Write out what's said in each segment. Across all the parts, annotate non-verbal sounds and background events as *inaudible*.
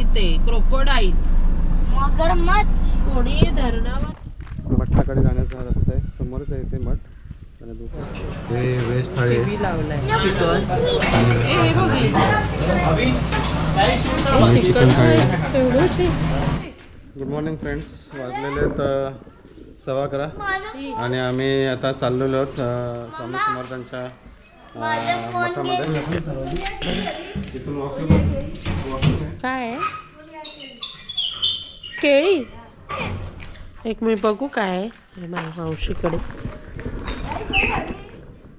इथे क्रोकोडाईल. मगरमच्छ. कोणी धरणावर मठाकडे जाण्याचा रस्ता आहे. समोरच आहे ते मठ. आणि दुसरं- हे व्हेज थाळी आहे टीव्ही लावलाय. ए, हे बघ हे. आणि चिकन चिकन थाळी आहे. एवढंच आहे. गुड मॉर्निंग फ्रेंड्स वाजलेले आहेत अ, सव्वा अकरा. आणि आम्ही आता चाललेलो आहोत अ, स्वामी समर्थांच्या अ, मठामध्ये. इथून वॉकिंग आहे काय आहे? केळी? एक मी बघू काय आहे. हे माझ्या मावशीकडे.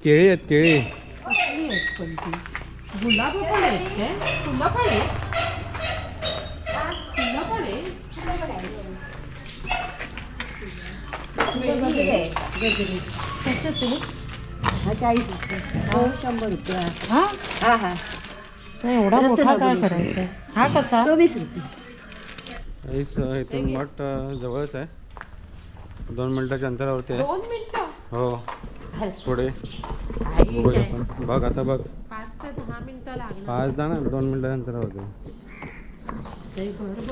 केळी आहेत केळी. कसली आहेत पण ती. गुलाब पण आहेत काय फुलं पण आहे फुलं पण. गजरी. हा चाळीस रुपये. हो शंभर रुपये. हा? हा हा. नाही, एवढा मोठा काय करायचा? हा कसा? तो वीस रुपये इथून मठ जवळच आहे. दोन मिनिटाच्या अंतरावरती आहे. दोन मिनिटं? हो. पुढे. बघ आता बघ. पाच ते दहा ना दोन मिनिटाच्या अंतरावरती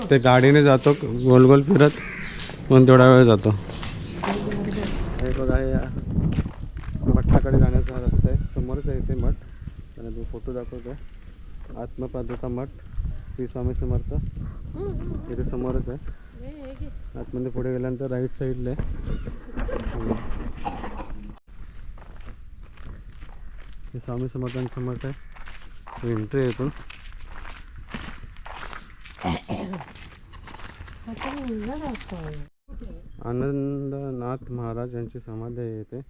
ते गाडीने जातो गोल गोल फिरत म्हणून तेवढा वेळ जातो. हे बघा हे या मठाकडे जाण्याचा रस्ता आहे. समोरच आहे ते मठ. आणि तो फोटो दाखवतो आत्मपादुका मठ. श्री स्वामी समर्थ. इथे समोरच आहे. आतमध्ये पुढे गेल्यानंतर राईट साईडला आहे हे स्वामी समर्थांचं मठ आहे. एंट्री आहे इथून. आनंदनाथ महाराज यांची समाधी आहे इथे.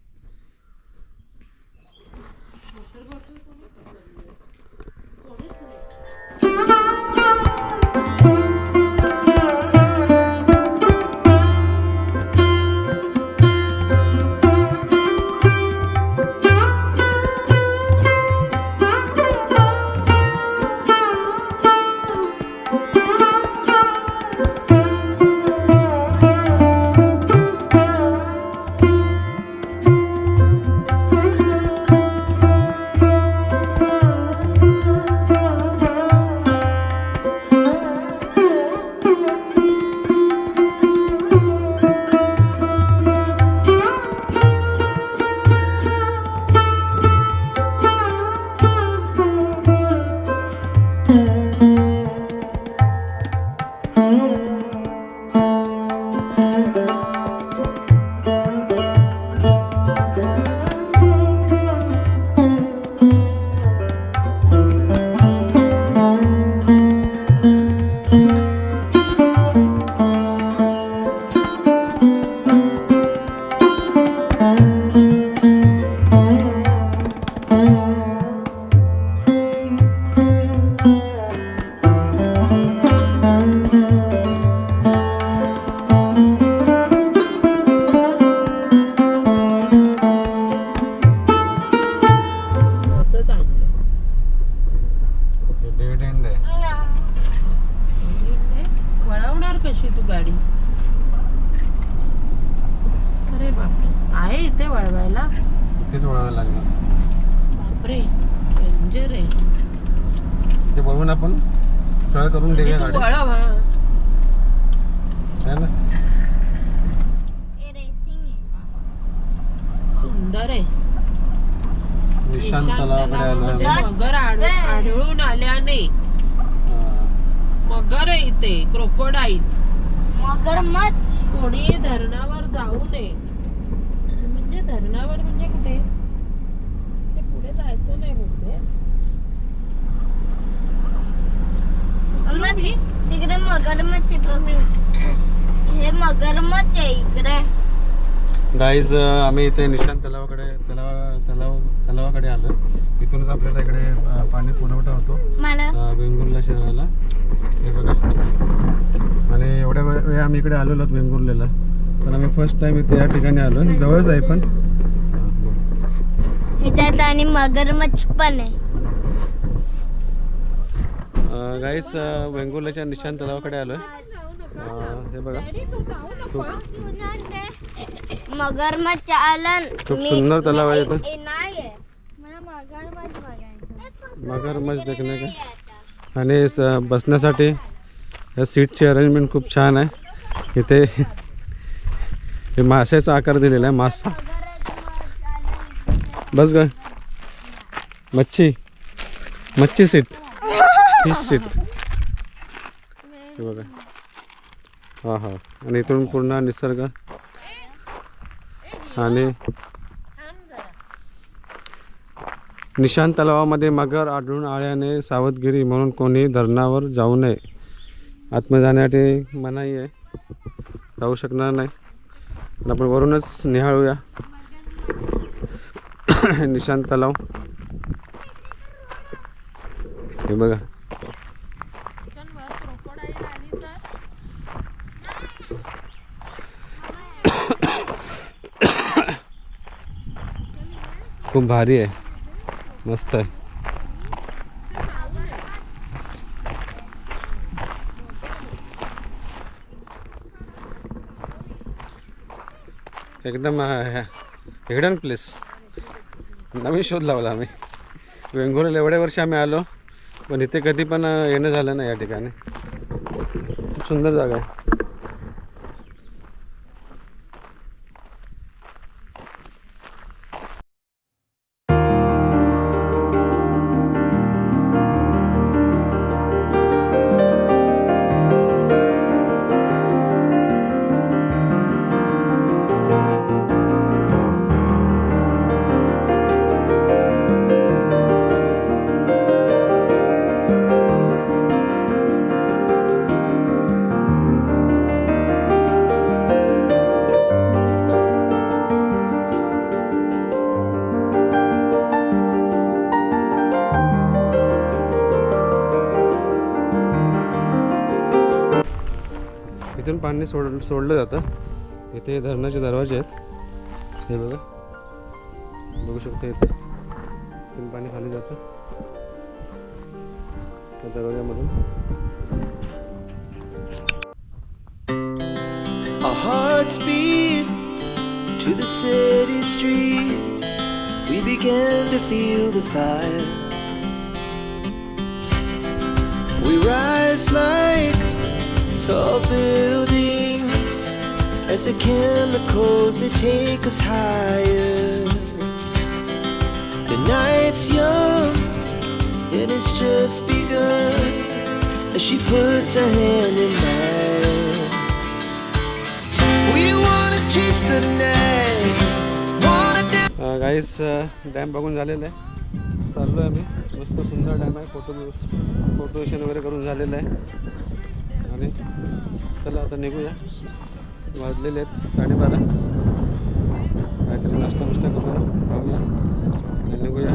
वळायला लागणार. बापरे डेंजर आहे. ते बघून आपण सरळ करून देऊया तू गाडी हा है ना? सुंदर आहे. निशांत तलावाकडे मगर आढ- आढळून आल्याने. मगर आहे इथे क्रोकोडाईल मगरमच्छ कोणी धरणावर जाऊ नये. म्हणजे धरणावर म्हणजे कुठे? ते पुढे जायचं नाही बोलते मम्मा, तिकडे मगरमच्छ आहे बघ हे मगरमच्छ आहे इकडे गाईज आम्ही इथे निशांत तलावाकडे तलावा तलाव तलावाकडे आलो इथूनच आपल्याला इकडे पाणी पुरवठा होतो. वेंगुर्ला शहराला. हे बघा. आणि एवढ्या वेळ वेळ आम्ही इकडे आलेलो आहोत वेंगुर्लेला. पण आम्ही फर्स्ट टाइम इथे या ठिकाणी आलो जवळच आहे पण. ह्याच्यात आणि मगरमच्छ पण आहे. गाईस वेंगुर्ल्याच्या निशांत तलावाकडे आलो हे बघा. खूप मगरमच्छ आला खूप सुंदर तलाव आहे इथं. नाही मगरमच्छ देखणे का? आणि स- बसण्यासाठी या सीटची अरेंजमेंट खूप छान आहे. इथे हे माशाचा आकार दिलेला आहे मासा. बस गए मच्छी. मच्छी सीट. Fish seat. बघा. हा हा. आणि इथून पूर्ण निसर्ग. आणि निशान तलावामध्ये मगर आढळून आल्याने सावधगिरी म्हणून कोणी धरणावर जाऊ नये. आतमध्ये जाण्यासाठी मनाई आहे. जाऊ शकणार नाही. आपण वरूनच निहाळूया. *coughs* निशांत तलाव. हे बघा. *coughs* खूप भारी आहे. मस्त आहे. एकदम हिडन प्लेस. नवीन शोध लावला आम्ही. वेंगुर्ला एवढ्या वर्षी आम्ही आलो पण इथे कधी पण येणं झालं नाही या ठिकाणी. खूप सुंदर जागा आहे. इथून पाणी सोड सोडलं जातं इथे धरणाचे दरवाजे आहेत हे बघा बघू शकतो इथे इथून पाणी खाली जातं त्या दरवाज्यामधून to the city streets, we began to feel the fire. We rise like tall buildings as the chemicals they take us higher. The night's young and it's just begun as she puts her hand in mine. We wanna chase the night. Wanna dance. Guys dam बघून झालेलं आहे चाललो आहे आम्ही मस्त सुंदर dam आहे photo फोटोशन वगैरे करून झालेलं आहे आणि चला आता निघूया. वाजलेले आहेत साडेबारा. काहीतरी नाश्ता नुष्टा करून खाऊया आणि निघूया.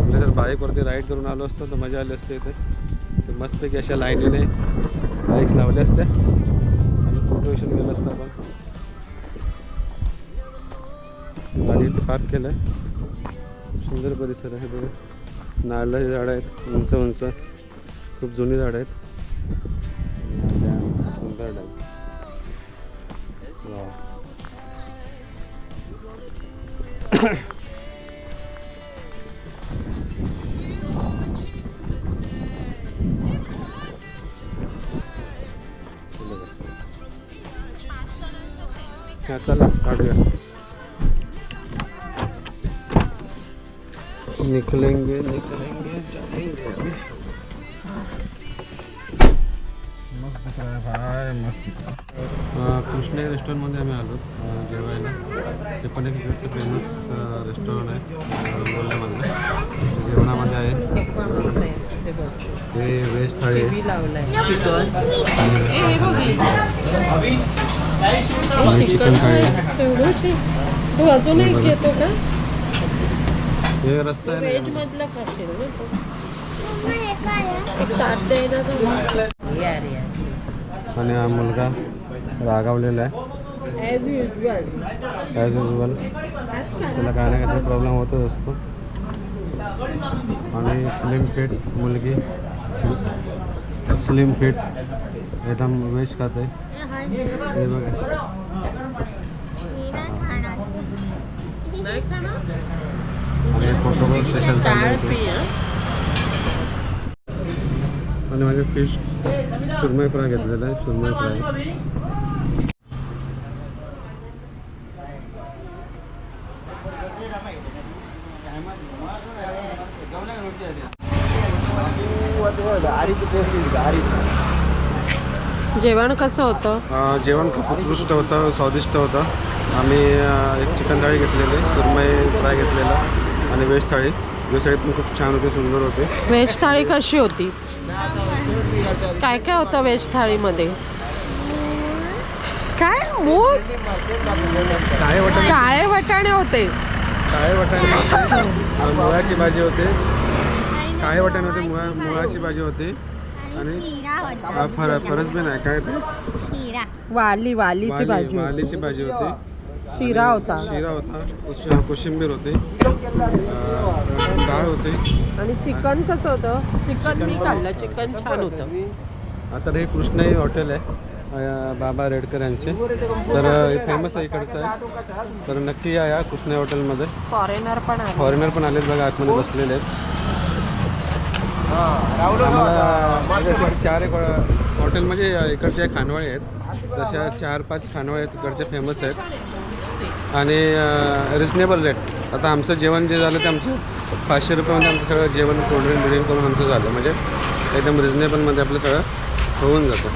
आपल्या जर बाईकवरती राईड करून आलो असतो तर मजा आली असते इथे. तर मस्तपैकी अशा लाईनीने बाईक्स लावल्या असत्या आणि फोटो सेशन गेलं असतं आपण. गाडी इथे पार्क केलं आहे सुंदर परिसर आहे बघा. नारळाची झाडं आहेत उंच उंच. खूप जुनी झाडं आहेत. डॅम सुंदर डॅम चला काढूया निकलेंगे निकलेंगे जाएंगे मस्त. कृष्णा रेस्टॉरंटमध्ये आम्ही आलो जेवायला. ते पण एक इकडचं फेमस रेस्टॉरंट आहे बोलण्यामधलं जेवणामध्ये आहे. ते व्हेज थाळी आणि चिकन थाळी आहे. तू अजून एक घेतो का? हे रस्सा आहे व्हेज ना. मधला खाशील ना तू. एक ताट द्यायला तर यार यार आणि हा मुलगा रागावलेला आहे. ॲज युजल ॲज युजल त्याला काय ना काहीतरी प्रॉब्लेम होतच असतो. आणि स्लिम फिट मुलगी. स्लिम फिट एकदम व्हेज खाते हे बघा. आणि फोटो सेशन चालू आहे. आणि माझे फिश सुरमई फ्राय घेतलेला आहे सुरमई फ्राय जेवण कसं होतं? जेवण खूप उत्कृष्ट होतं स्वादिष्ट होतं. आम्ही एक चिकन थाळी घेतलेली सुरमई फ्राय घेतलेला आणि व्हेज थाळी. व्हेज थाळी पण खूप छान होती सुंदर होते. व्हेज थाळी कशी होती? काय काय होतं व्हेज थाळीमध्ये? काय? मूग? काळे वाटाणे काळे वाटाणे होते. काळे वाटाणे होते. मुळाची भाजी होते. काळे वाटाणे होते मुळा मुळाची भाजी होती. आणि फरसबीन आहे काय ते वाली वालीची वाली भाजी. वालीची भाजी होती. शिरा होता. शिरा होता कोश- कोशिंबीर होती अं, डाळ होती. आणि चिकन कसं होतं? चिकन मी खाल्लं चिकन छान होतं. आता हे कृष्णाई हॉटेल आहे अं, बाबा रेडकर यांचे. तर हे फेमस आहे इकडचं. आहे तर नक्की या या कृष्णाई हॉटेलमध्ये. फॉरेनर पण आहे फॉरेनर पण आलेत बघा आतमध्ये बसलेले आहेत. आम्हाला चार एक हॉटेल म्हणजे इकडचे खानवळे आहेत. तशा चार पाच खानवळे आहेत इकडचे फेमस आहेत. आणि रिजनेबल रेट आता आमचं जेवण जे झालं ते आमचं पाचशे रुपयामध्ये आमचं सगळं जेवण कोल्ड्रिंक बिल्डिंग करून आमचं झालं. म्हणजे एकदम रिजनेबलमध्ये आपलं सगळं होऊन जातं.